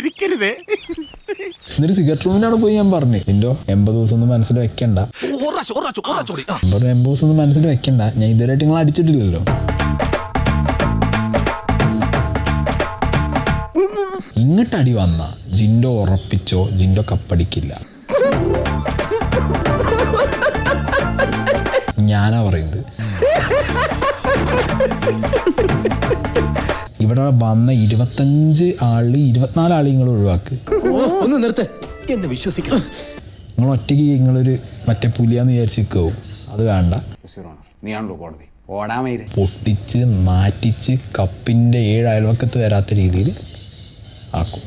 പോയതേ എന്നിട്ട് സിഗരറ്റ് റൂമിനാണ് പോയി ഞാൻ പറഞ്ഞു നിന്റെ എൺപത് ദിവസം ഒന്നും മനസ്സിൽ വെക്കണ്ട. എൺപത് എൺപത് ദിവസം ഒന്നും മനസ്സിൽ വെക്കണ്ട. ഞാൻ ഇതുവരെയായിട്ട് നിങ്ങൾ അടിച്ചിട്ടില്ലല്ലോ. ഇങ്ങോട്ട് അടി വന്ന ജിൻഡോ ഉറപ്പിച്ചോ ജിൻഡോ കപ്പടിക്കില്ല. ഞാനാ പറയുന്നത്. ഇവിടെ വന്ന ഇരുപത്തഞ്ച് ആൾ ഇരുപത്തിനാല് ആൾ നിങ്ങൾ ഒഴിവാക്ക്. ഒന്ന് നിർത്ത്. എന്നെ വിശ്വസിക്കണം. നിങ്ങൾ ഒറ്റയ്ക്ക് നിങ്ങളൊരു മറ്റേ പുലിയാന്ന് വിചാരിച്ചിരിക്കും അത് വേണ്ട. നീയാണല്ലോ കോടതി. പൊട്ടിച്ച് മാറ്റിച്ച് കപ്പിന്റെ ഏഴ് അയൽവക്കത്ത് വരാത്ത രീതിയിൽ ആക്കും.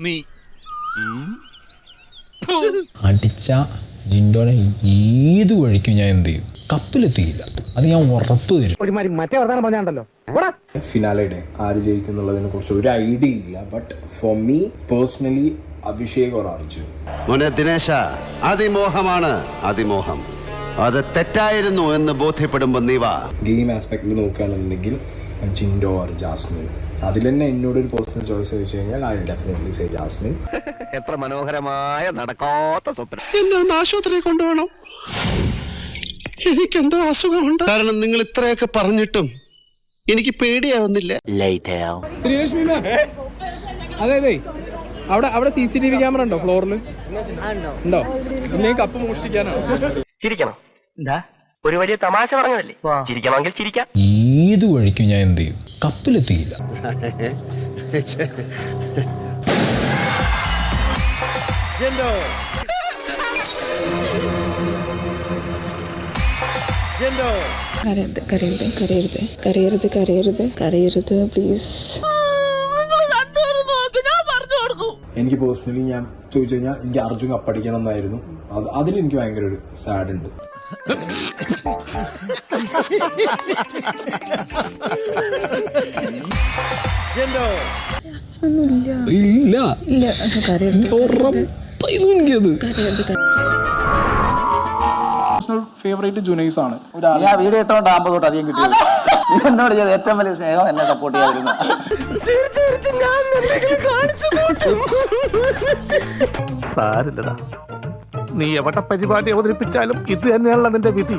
നീ. അടിച്ച ജിൻഡോനെ ഏത് വഴിക്കും ഞാൻ എന്ത് ചെയ്യും? കപ്പിലെത്തിയില്ല. അത് ഞാൻ ഉറപ്പ് തരും. ഫിനാലയുടെ ആര് ജയിക്കുന്നുള്ളതിനെ കുറിച്ച് ഒരു ഐഡിയ ഇല്ല. But for me personally Abhishek or മോനെ ദിനേശ അതിമോഹമാണ് അതിമോഹം. അത് തെറ്റായിരുന്നു എന്ന് ബോധ്യപ്പെടുമ്പോ നീവ വാ. ഗെയിം ആസ്പെക്റ്റിൽ നോക്കുകയാണെന്നുണ്ടെങ്കിൽ ജിൻഡോ ഓർ ജാസ്മിൻ. അതിൽ തന്നെ എന്നോട് ഒരു പേഴ്സണൽ ചോയ്സ് ചോദിച്ചു കഴിഞ്ഞാൽ ഐ ഡെഫിനറ്റ്ലി സേ ജാസ്മിൻ. എത്ര മനോഹരമായ നടക്കാത്ത സ്വപ്നം. എന്നെ ഒന്ന് ആശുപത്രിയിൽ കൊണ്ടുപോകണം. എനിക്കെന്തോ അസുഖമുണ്ട്? കാരണം നിങ്ങൾ ഇത്രയൊക്കെ പറഞ്ഞിട്ടും എനിക്ക് പേടിയാവുന്നില്ല. ശ്രീലക്ഷ്മി മാം അതെ അതെ. അവിടെ അവിടെ C C T V camera ഉണ്ടോ ഫ്ലോറിൽ ഉണ്ടോ? ഇല്ലെങ്കിൽ കപ്പ് മോഷ്ടിക്കാനോ? ചിരിക്കണം. എന്താ? ഒരു വലിയ തമാശ പറഞ്ഞതല്ലേ? ചിരിക്കണമെങ്കിൽ ചിരിക്കാം. ഏത് വഴിക്കും ഞാൻ എന്ത് ചെയ്യും? കപ്പിലെത്തിയില്ല. കരയരുത് കരയരുത് കരയരുത് കരയരുത് കരയരുത് കരയരുത് പ്ലീസ് എനിക്ക് പേഴ്സണലി ഞാൻ ചോദിച്ചു കഴിഞ്ഞാൽ എനിക്ക് അർജുൻ കപ്പടിക്കണം എന്നായിരുന്നു. അത് അതിൽ എനിക്ക് ഭയങ്കര ഒരു സാഡ് ഉണ്ട്. ഇല്ല. ഇല്ല. കരയരുത് കരയരുത്. കരയരുത് ഫേവറേറ്റ് ജുനൈസ് ആണ്. ഒരു ഞാൻ വീഡിയോ ഇട്ടോണ്ട് ആകുമ്പോൾ തൊട്ട് അധികം കിട്ടിയത് നീ എന്നോട് ചെയ്ത ഏറ്റവും വലിയ സ്നേഹം എന്നെ സപ്പോർട്ട് ചെയ്യാതിരുന്ന. സാരില്ലടാ. നീ എവിടെ പരിപാടി അവതരിപ്പിച്ചാലും ഇത് തന്നെയാണല്ലോ നിന്റെ വിധി.